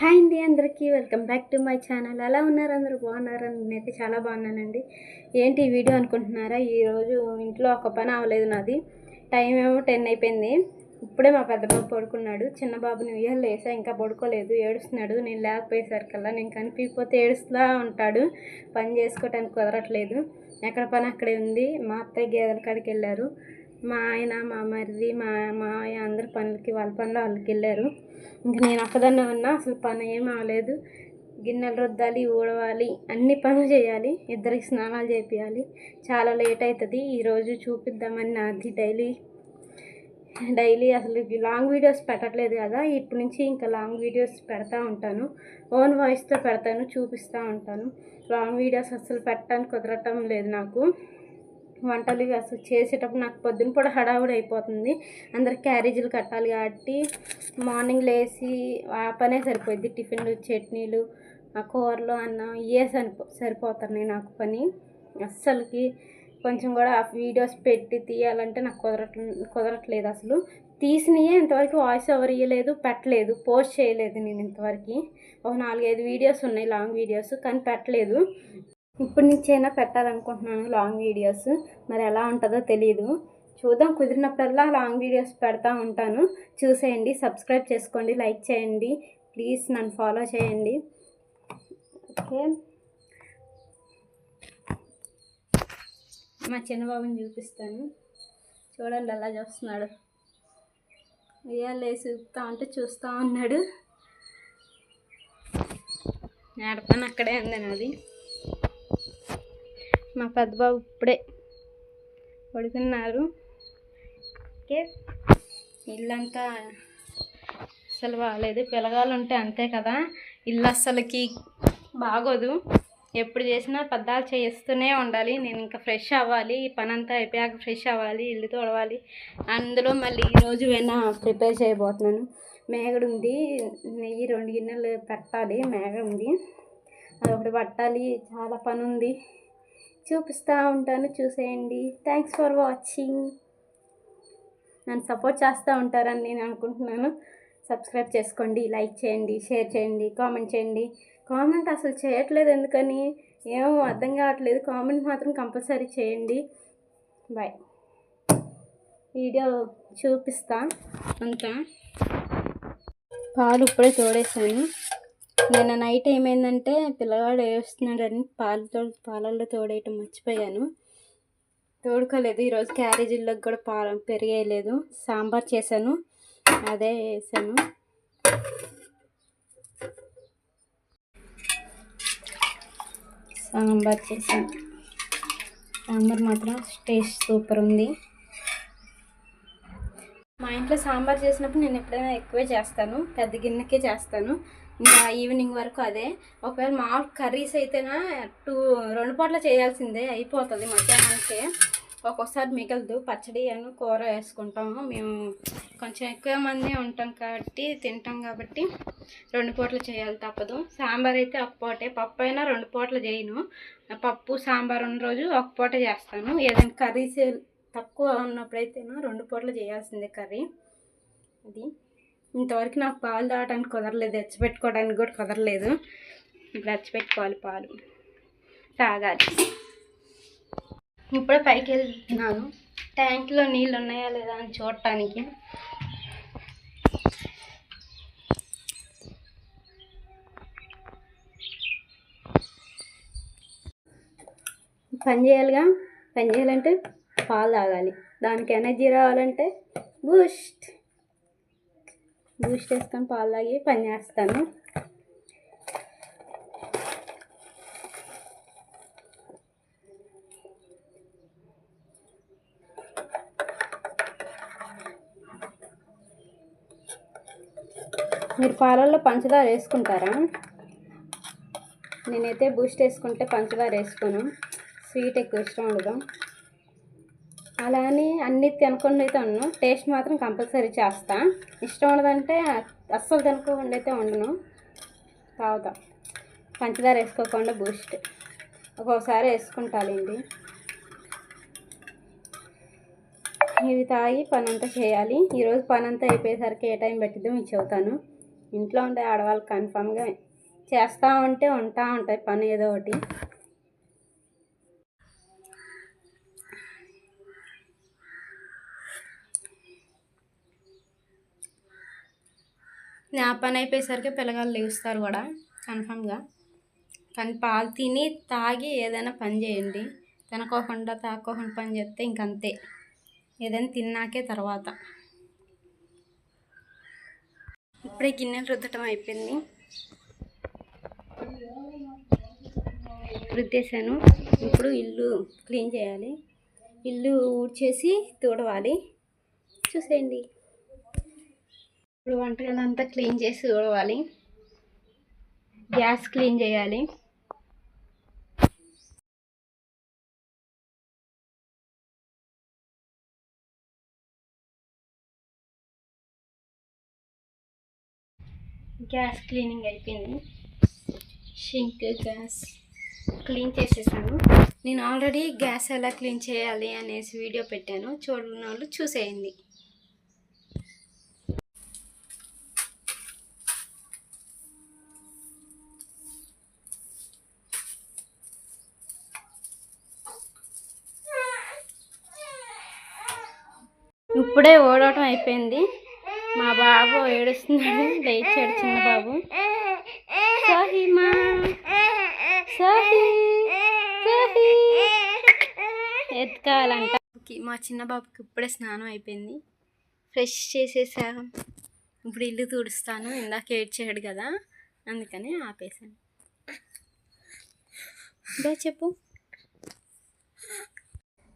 Hi అండి అందరికీ welcome back to my channel. ఎలా ఉన్నారు అందరూ? బాగున్నారు? నేనైతే చాలా బాగున్నానండి. ఏంటి ఈ వీడియో అనుకుంటున్నారా? ఈరోజు ఇంట్లో ఒక పని అవ్వలేదు నాది. టైం ఏమో టెన్ అయిపోయింది. ఇప్పుడే మా పెద్ద బాబు పడుకున్నాడు. చిన్న బాబు న్యూ ఇయర్ లేసా ఇంకా పడుకోలేదు. ఏడుస్తున్నాడు. నేను లేకపోయేసరికల్లా నేను కనిపించకపోతే ఏడుస్తూ ఉంటాడు. పని చేసుకోవటానికి కుదరట్లేదు. ఎక్కడ పని అక్కడే ఉంది. మా అత్తయ్య గేదెల కాడికి వెళ్ళారు. మా ఆయన మా మరిది మా మావయ్య అందరు పనులకి వాళ్ళ పనులు వాళ్ళకి వెళ్ళారు. ఇంక నేను ఒక్కదాన్నే ఉన్నా అసలు పని ఏం అవ్వలేదు. గిన్నెలు రుద్దాలి ఊడవాలి అన్ని పనులు చేయాలి. ఇద్దరికి స్నానాలు చేపియాలి. చాలా లేట్ అవుతుంది ఈరోజు చూపిద్దామని నాది డైలీ. డైలీ అసలు లాంగ్ వీడియోస్ పెట్టట్లేదు కదా ఇప్పటి నుంచి ఇంకా లాంగ్ వీడియోస్ పెడతా ఉంటాను. ఓన్ వాయిస్తో పెడతాను చూపిస్తూ ఉంటాను. లాంగ్ వీడియోస్ అసలు పెట్టడానికి కుదరటం లేదు నాకు. వంటలు అసలు చేసేటప్పుడు నాకు పొద్దున కూడా హడావుడి అయిపోతుంది. అందరికి క్యారేజీలు కట్టాలి కాబట్టి మార్నింగ్ లేచి ఆ పనే సరిపోయింది టిఫిన్లు చట్నీలు ఆ కూరలు అన్నం ఇవే సరిపో సరిపోతున్నాయి నాకు పని. అస్సలకి కొంచెం కూడా ఆ వీడియోస్ పెట్టి తీయాలంటే నాకు కుదరట్ కుదరట్లేదు అసలు. తీసినయే ఇంతవరకు వాయిస్ ఓవర్ ఇవ్వలేదు పెట్టలేదు పోస్ట్ చేయలేదు నేను ఇంతవరకు. ఒక నాలుగైదు వీడియోస్ ఉన్నాయి లాంగ్ వీడియోస్ కానీ పెట్టలేదు. ఇప్పటి నుంచైనా పెట్టాలనుకుంటున్నాను లాంగ్ వీడియోస్. మరి ఎలా ఉంటుందో తెలియదు చూద్దాం కుదిరినప్పుడల్లా లాంగ్ వీడియోస్ పెడతా ఉంటాను. చూసేయండి సబ్స్క్రైబ్ చేసుకోండి లైక్ చేయండి. ప్లీజ్ నన్ను ఫాలో చేయండి. ఓకే. మా చిన్నబాబుని చూపిస్తాను. చూడండి అలా చూస్తున్నాడు. ఉయ్యాలు వేసి ఊపుతా ఉంటే చూస్తూ ఉన్నాడు. నడపని అక్కడే ఉంది నాది. మా పెద్ద బాబు ఇప్పుడే పడుకున్నారు. ఓకే. ఇల్లంతా అసలు బాగాలేదు పిలగాలు ఉంటే అంతే కదా. ఇల్లు అస్సలకి బాగోదు. ఎప్పుడు చేసినా పద్దాలు చేస్తూనే ఉండాలి. నేను ఇంకా ఫ్రెష్ అవ్వాలి. ఈ పని అంతా అయిపోయాక ఫ్రెష్ అవ్వాలి. ఇల్లు తోడవాలి. అందులో మళ్ళీ ఈరోజు అయినా ప్రిపేర్ చేయబోతున్నాను. మేగడు ఉంది. నెయ్యి రెండు గిన్నెలు పెట్టాలి. మేగ ఉంది. అది ఒకటి పట్టాలి. చాలా పని ఉంది చూపిస్తూ ఉంటాను చూసేయండి. థ్యాంక్స్ ఫర్ వాచింగ్ నన్ను సపోర్ట్ చేస్తూ ఉంటారని నేను అనుకుంటున్నాను. సబ్స్క్రైబ్ చేసుకోండి లైక్ చేయండి షేర్ చేయండి కామెంట్ చేయండి. కామెంట్ అసలు చేయట్లేదు ఎందుకని? ఏమో అర్థం కావట్లేదు. కామెంట్ మాత్రం కంపల్సరీ చేయండి. బాయ్ వీడియో చూపిస్తా అంతా. పాలు ఇప్పుడే తోడేసాను నిన్న నైట్ ఏమైందంటే పిల్లగాడు ఏడుస్తున్నాడని పాలతో పాలల్లో తోడేయటం మర్చిపోయాను. తోడుకోలేదు. ఈరోజు క్యారేజీల్లోకి కూడా పాల పెరిగేయలేదు. సాంబార్ చేశాను. అదే వేసాను. సాంబార్ చేశాను. సాంబార్ మాత్రం టేస్ట్ సూపర్ ఉంది. మా ఇంట్లో సాంబార్ చేసినప్పుడు నేను ఎప్పుడైనా ఎక్కువే చేస్తాను. పెద్ద గిన్నెకే చేస్తాను. ఇంకా ఈవినింగ్ వరకు అదే. ఒకవేళ మామూలు కర్రీస్ అయితేనా టూ రెండు పూట్ల చేయాల్సిందే అయిపోతుంది మధ్యాహ్నానికే. ఒక్కొక్కసారి మిగలదు. పచ్చడి అని కూర వేసుకుంటాము. మేము కొంచెం ఎక్కువ మంది ఉంటాం కాబట్టి తింటాం కాబట్టి రెండు పూటలు చేయాలి తప్పదు. సాంబార్ అయితే ఒక పూటే. పప్పు అయినా రెండు పూటలు చేయను. పప్పు సాంబార్ ఉన్న రోజు ఒక పూట చేస్తాను. ఏదైనా కర్రీస్ తక్కువ ఉన్నప్పుడైతేనో రెండు పూటలు చేయాల్సిందే కర్రీ. అది. ఇంతవరకు నాకు పాలు తాగడానికి కుదరలేదు తెచ్చిపెట్టుకోవడానికి కూడా కుదరలేదు. ఇప్పుడు తెచ్చిపెట్టుకోవాలి పాలు. తాగాలి. ఇప్పుడే పైకి వెళ్తున్నాను. ట్యాంక్లో నీళ్ళు ఉన్నాయా లేదా అని చూడటానికి. పని చేయాలిగా? పని చేయాలంటే పాలు తాగాలి. దానికి ఎనర్జీ రావాలంటే బూస్ట్. బూస్ట్ వేసుకొని పాలు తాగి పని చేస్తాను. మీరు పాలల్లో పంచదార వేసుకుంటారా? నేనైతే బూస్ట్ వేసుకుంటే పంచదార వేసుకోను. స్వీట్ ఎక్కువ ఇష్టం ఉండదు. అలా అని అన్ని తినకుండా అయితే ఉండను. టేస్ట్ మాత్రం కంపల్సరీ చేస్తా. ఇష్టం ఉండదంటే అస్సలు తినకుండా అయితే ఉండను. తాగుతా. పంచదార వేసుకోకుండా బూస్ట్. ఒక్కొక్కసారి వేసుకుంటాలండి. ఇవి తాగి పని అంతా చేయాలి. ఈరోజు పని అంతా అయిపోయేసరికి ఏ టైం పెట్టిద్దో మీకు చెబుతాను. ఇంట్లో ఉండే ఆడవాళ్ళు కన్ఫామ్గా చేస్తూ ఉంటే ఉంటా ఉంటాయి. పని ఏదో ఒకటి. నా పని అయిపోయేసరికి పిల్లగాళ్ళు లేస్తారు కూడా కన్ఫామ్గా. కానీ పాలు తిని తాగి ఏదైనా పని చేయండి. తినకోకుండా తాకోకుండా పని చేస్తే ఇంకంతే. ఏదైనా తిన్నాకే తర్వాత. ఇప్పుడే గిన్నెలు రుద్దటం అయిపోయింది. రుద్దేశాను. ఇప్పుడు ఇల్లు క్లీన్ చేయాలి. ఇల్లు ఊడ్చేసి తూడవాలి. చూసేయండి. ఇప్పుడు వంటగది అంతా క్లీన్ చేసి చూడవాలి గ్యాస్ క్లీన్ చేయాలి. గ్యాస్ క్లీనింగ్ అయిపోయింది. షింక్ గ్యాస్ క్లీన్ చేసేసాను. నేను ఆల్రెడీ గ్యాస్ ఎలా క్లీన్ చేయాలి అనేసి వీడియో పెట్టాను. చూడని వాళ్ళు చూసేయండి. ఇప్పుడే ఓడవటం అయిపోయింది. మా బాబు ఏడుస్తున్నాడు. లేచాడు చిన్న బాబు. ఎత్తుకోవాలంట. మా చిన్న బాబుకి ఇప్పుడే స్నానం అయిపోయింది. ఫ్రెష్ చేసేసా ఇప్పుడు ఇల్లు తుడుస్తాను. ఇందాక ఏడ్చాడు కదా. అందుకని ఆపేసాను బే చెప్పు.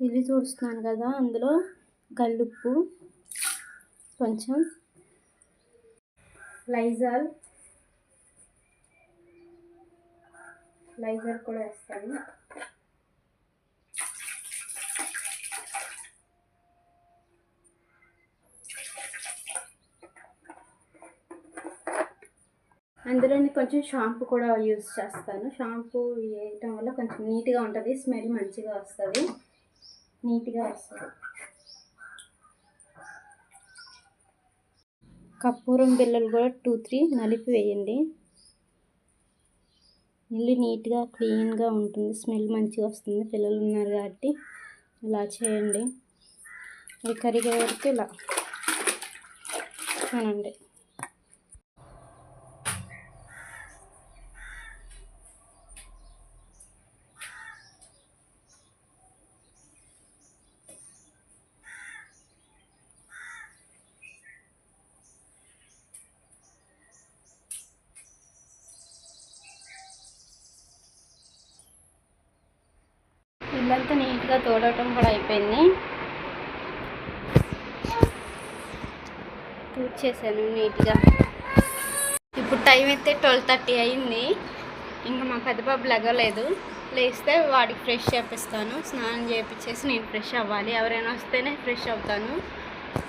ఇల్లు తుడుస్తున్నాను కదా అందులో. కల్లుప్పు కొంచెం లైజాల్ లైజాల్ కూడా వేస్తాను. అందులోని కొంచెం షాంపూ కూడా యూస్ చేస్తాను. షాంపూ వేయటం వల్ల కొంచెం నీట్గా ఉంటుంది స్మెల్ మంచిగా వస్తుంది. నీట్గా వస్తుంది. కర్పూరం బిళ్ళలు కూడా టూ త్రీ నలిపి వేయండి. ఇల్లు నీట్గా క్లీన్గా ఉంటుంది. స్మెల్ మంచిగా వస్తుంది. పిల్లలు ఉన్నారు కాబట్టి ఇలా చేయండి. ఇది కరిగే వరకు ఇలా అనండి. ఇల్లంతా నీట్గా తోడటం కూడా అయిపోయింది. తూర్చేసాను నీట్గా. ఇప్పుడు టైం అయితే ట్వెల్వ్ థర్టీ అయింది. ఇంకా మా పెద్ద బాబు లెగలేదు. లేస్తే వాడికి ఫ్రెష్ చేపిస్తాను. స్నానం చేయించేసి నేను ఫ్రెష్ అవ్వాలి. ఎవరైనా వస్తేనే ఫ్రెష్ అవుతాను.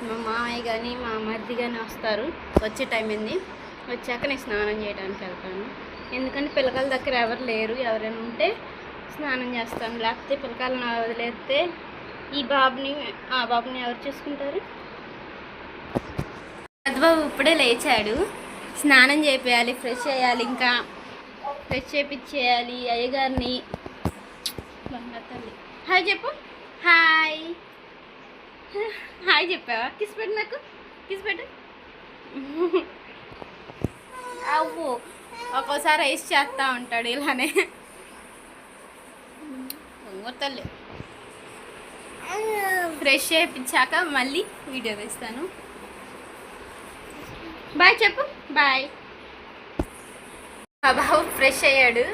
మా మామయ్య కానీ మా మరిది కానీ వస్తారు. వచ్చే టైం అయింది వచ్చాక నేను స్నానం చేయడానికి వెళ్తాను. ఎందుకంటే పిల్లకాయల దగ్గర ఎవరు లేరు. ఎవరైనా ఉంటే స్నానం చేస్తాను లేకపోతే పిల్లకాయలను వదిలేస్తే ఈ బాబుని ఆ బాబుని ఎవరు చూసుకుంటారు? పెద్దబాబు ఇప్పుడే లేచాడు. స్నానం చేయాలి ఫ్రెష్ చేయాలి ఇంకా ఫ్రెష్ చేపించేయాలి అయ్యగారిని. హాయ్ చెప్పు. హాయ్. హాయ్ చెప్పావా? కిస్ పెట్టు నాకు. కిస్ పెట్టు. అవ్వు. ఒక్కోసారి ఐస్ చేస్తూ ఉంటాడు ఇలానే. తల్లి ఫ్రెష్ చేయించాక మళ్ళీ వీడియో తీస్తాను బాయ్ చెప్పు. బాయ్. మా బాబు ఫ్రెష్ అయ్యాడు.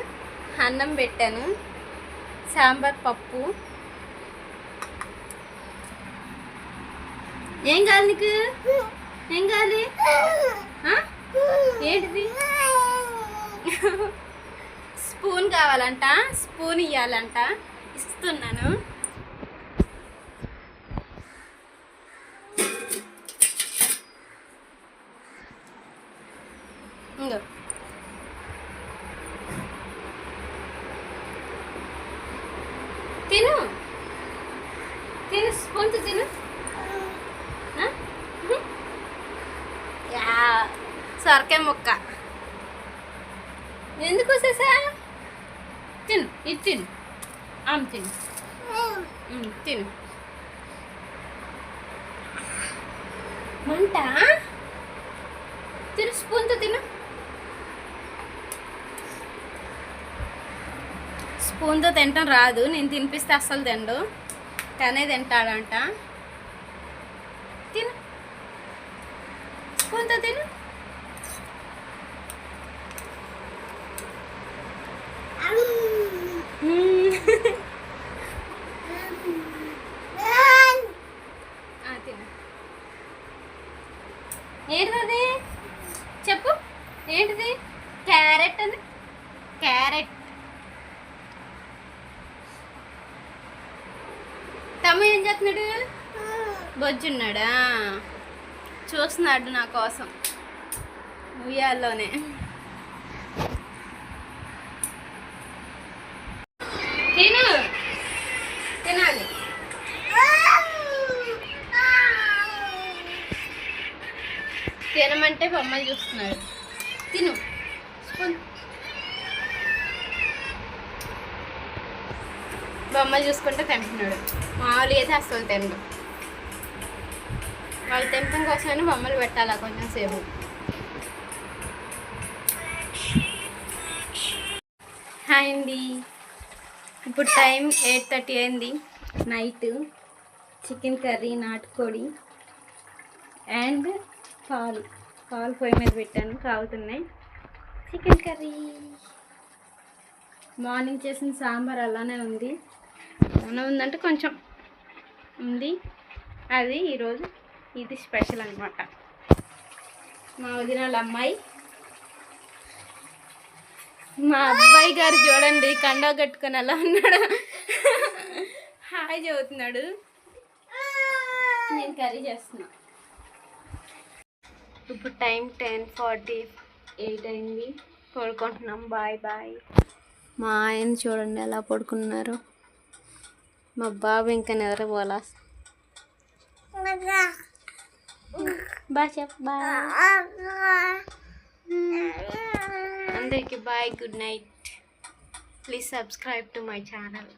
అన్నం పెట్టాను. సాంబార్ పప్పు. ఏం కావాలి నీకు? ఏం కావాలి? ఏంటిది? స్పూన్ కావాలంట. స్పూన్ ఇవ్వాలంట ఇస్తున్నాను ఇంగో. తిను. తిను స్పూన్తో తిను. ఆ? సొరకాయ ముక్క. ఎందుకు వచ్చేసా తిను ఇది తిను. ఆమె తిను తిను మంట? తిను స్పూన్తో తిను. స్పూన్తో తినటం రాదు. నేను తినిపిస్తే అస్సలు తిండు తనే తింటాడంట తిను స్పూన్తో తిను మ్మ్. ఆ, తిను ఏంటిది చెప్పు. ఏంటిది? క్యారెట్ అని. క్యారెట్. తమ్ముడు ఏం చేస్తున్నాడు? బొజ్జున్నాడా? చూస్తున్నాడు నా కోసం. ఉయ్యాల్లోనే. నేను తినమంటే బొమ్మలు చూస్తున్నాడు. తిను. స్పూన్. బొమ్మలు చూసుకుంటే తింటున్నాడు మామూలు అయితే అస్సలు తినడు వాళ్ళు తినటం కోసమని బొమ్మలు పెట్టాలా కొంచెం సేపు. హాయ్ అండి. ఇప్పుడు టైం ఎయిట్ థర్టీ అయింది. నైట్ చికెన్ కర్రీ నాటుకోడి అండ్ పాలు. పాలు పొయ్యి మీద పెట్టాను కాగుతున్నాయి. Chicken curry. మార్నింగ్ చేసిన సాంబార్ అలానే ఉంది. అలానే ఉందంటే కొంచెం ఉంది. అది ఈరోజు ఇది స్పెషల్ అనమాట మా వదిన వాళ్ళ అమ్మాయి. మా అబ్బాయి గారు చూడండి కండా కట్టుకొని అలా ఉన్నాడు. హాయ్ చదువుతున్నాడు. నేను కర్రీ చేస్తున్నాను ఇప్పుడు టైం టెన్ ఫార్టీ ఎయిట్ అయింది. పడుకుంటున్నాం. Bye bye. మా ఆయన చూడండి ఎలా పడుకున్నారు. మా బాబు ఇంకా నిద్రపోలా బాయ్ చెప్ బాయ్. అందరికి bye good night. Please subscribe to my channel.